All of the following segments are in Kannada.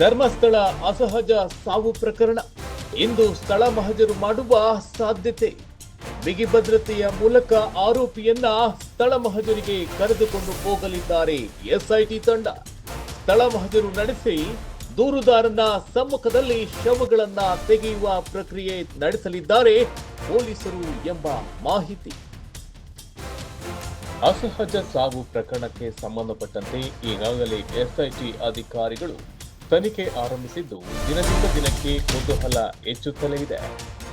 ಧರ್ಮಸ್ಥಳ ಅಸಹಜ ಸಾವು ಪ್ರಕರಣ. ಇಂದು ಸ್ಥಳ ಮಹಜರು ಮಾಡುವ ಸಾಧ್ಯತೆ. ಬಿಗಿ ಭದ್ರತೆಯ ಮೂಲಕ ಆರೋಪಿಯನ್ನ ಸ್ಥಳ ಮಹಜರಿಗೆ ಕರೆದುಕೊಂಡು ಹೋಗಲಿದ್ದಾರೆ ಎಸ್ಐಟಿ ತಂಡ. ಸ್ಥಳ ಮಹಜರು ನಡೆಸಿ ದೂರುದಾರನ ಸಮ್ಮುಖದಲ್ಲಿ ಶವಗಳನ್ನ ತೆಗೆಯುವ ಪ್ರಕ್ರಿಯೆ ನಡೆಸಲಿದ್ದಾರೆ ಪೊಲೀಸರು ಎಂಬ ಮಾಹಿತಿ. ಅಸಹಜ ಸಾವು ಪ್ರಕರಣಕ್ಕೆ ಸಂಬಂಧಪಟ್ಟಂತೆ ಈಗಾಗಲೇ ಎಸ್ಐಟಿ ಅಧಿಕಾರಿಗಳು ತನಿಖೆ ಆರಂಭಿಸಿದ್ದು ದಿನದಿಂದ ದಿನಕ್ಕೆ ಕುತೂಹಲ ಹೆಚ್ಚುತ್ತಲೇ ಇದೆ.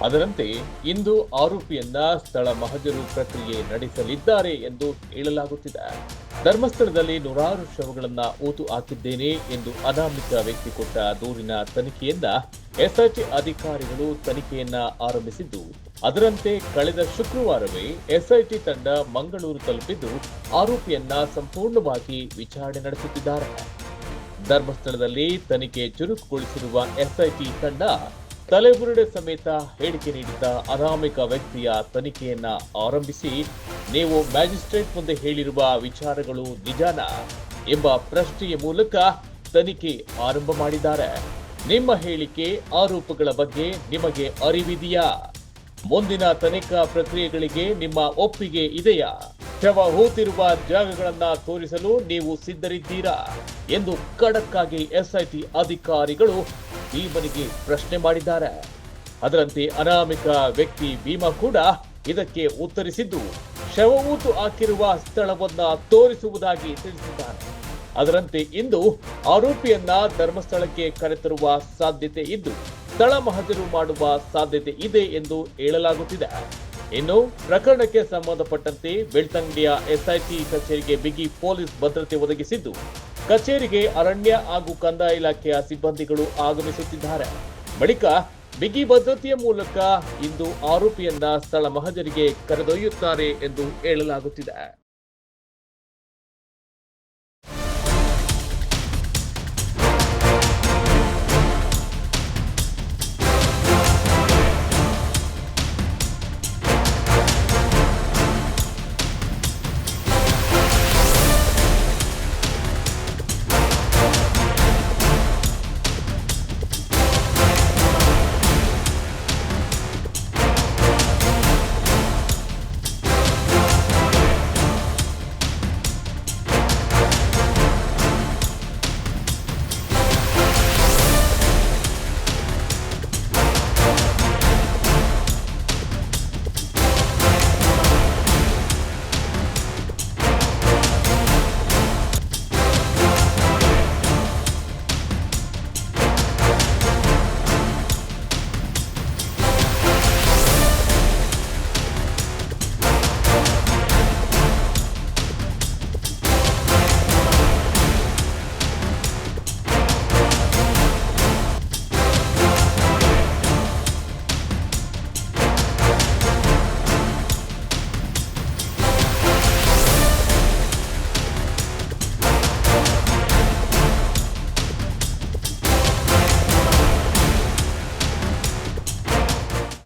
ಅದರಂತೆ ಇಂದು ಆರೋಪಿಯನ್ನ ಸ್ಥಳ ಮಹಜರು ಪ್ರಕ್ರಿಯೆ ನಡೆಸಲಿದ್ದಾರೆ ಎಂದು ಹೇಳಲಾಗುತ್ತಿದೆ. ಧರ್ಮಸ್ಥಳದಲ್ಲಿ ನೂರಾರು ಶವಗಳನ್ನ ಊತು ಹಾಕಿದ್ದೇನೆ ಎಂದು ಅನಾಮಿಕ ವ್ಯಕ್ತಿ ಕೊಟ್ಟ ದೂರಿನ ತನಿಖೆಯಿಂದ ಎಸ್ಐಟಿ ಅಧಿಕಾರಿಗಳು ತನಿಖೆಯನ್ನ ಆರಂಭಿಸಿದ್ದು, ಅದರಂತೆ ಕಳೆದ ಶುಕ್ರವಾರವೇ ಎಸ್ಐಟಿ ತಂಡ ಮಂಗಳೂರು ತಲುಪಿದ್ದು ಆರೋಪಿಯನ್ನ ಸಂಪೂರ್ಣವಾಗಿ ವಿಚಾರಣೆ ನಡೆಸುತ್ತಿದ್ದಾರೆ. ಧರ್ಮಸ್ಥಳದಲ್ಲಿ ತನಿಖೆ ಚುರುಕುಗೊಳಿಸಿರುವ ಎಸ್ಐಟಿ ತಂಡ ತಲೆಬುರುಡೆ ಸಮೇತ ಹೇಳಿಕೆ ನೀಡಿದ್ದ ಅನಾಮಿಕ ವ್ಯಕ್ತಿಯ ತನಿಖೆಯನ್ನ ಆರಂಭಿಸಿ, ನೀವು ಮ್ಯಾಜಿಸ್ಟ್ರೇಟ್ ಮುಂದೆ ಹೇಳಿರುವ ವಿಚಾರಗಳು ನಿಜಾನ? ಎಂಬ ಪ್ರಶ್ನೆಯ ಮೂಲಕ ತನಿಖೆ ಆರಂಭ ಮಾಡಿದ್ದಾರೆ. ನಿಮ್ಮ ಹೇಳಿಕೆ, ಆರೋಪಗಳ ಬಗ್ಗೆ ನಿಮಗೆ ಅರಿವಿದೆಯಾ? ಮುಂದಿನ ತನಿಖಾ ಪ್ರಕ್ರಿಯೆಗಳಿಗೆ ನಿಮ್ಮ ಒಪ್ಪಿಗೆ ಇದೆಯಾ? ಶವ ಹೂತಿರುವ ಜಾಗಗಳನ್ನ ತೋರಿಸಲು ನೀವು ಸಿದ್ಧರಿದ್ದೀರಾ? ಎಂದು ಖಡಕ್ ಆಗಿ ಎಸ್ಐಟಿ ಅಧಿಕಾರಿಗಳು ಭೀಮನಿಗೆ ಪ್ರಶ್ನೆ ಮಾಡಿದ್ದಾರೆ. ಅದರಂತೆ ಅನಾಮಿಕ ವ್ಯಕ್ತಿ ಭೀಮಾ ಕೂಡ ಇದಕ್ಕೆ ಉತ್ತರಿಸಿದ್ದು, ಶವ ಊತು ಹಾಕಿರುವ ಸ್ಥಳವನ್ನ ತೋರಿಸುವುದಾಗಿ ತಿಳಿಸಿದ್ದಾರೆ. ಅದರಂತೆ ಇಂದು ಆರೋಪಿಯನ್ನ ಧರ್ಮಸ್ಥಳಕ್ಕೆ ಕರೆತರುವ ಸಾಧ್ಯತೆ ಇದ್ದು, ಸ್ಥಳ ಮಹಜರು ಮಾಡುವ ಸಾಧ್ಯತೆ ಇದೆ ಎಂದು ಹೇಳಲಾಗುತ್ತಿದೆ. ಇನ್ನು ಪ್ರಕರಣಕ್ಕೆ ಸಂಬಂಧಪಟ್ಟಂತೆ ಬೆಳ್ತಂಗಡಿಯ ಎಸ್ಐಟಿ ಕಚೇರಿಗೆ ಬಿಗಿ ಪೊಲೀಸ್ ಭದ್ರತೆ ಒದಗಿಸಿದ್ದು ಕಚೇರಿಗೆ ಅರಣ್ಯ ಹಾಗೂ ಕಂದಾಯ ಇಲಾಖೆಯ ಸಿಬ್ಬಂದಿಗಳು ಆಗಮಿಸುತ್ತಿದ್ದಾರೆ. ಬಳಿಕ ಬಿಗಿ ಭದ್ರತೆಯ ಮೂಲಕ ಇಂದು ಆರೋಪಿಯನ್ನ ಸ್ಥಳ ಮಹಜರಿಗೆ ಕರೆದೊಯ್ಯುತ್ತಾರೆ ಎಂದು ಹೇಳಲಾಗುತ್ತಿದೆ.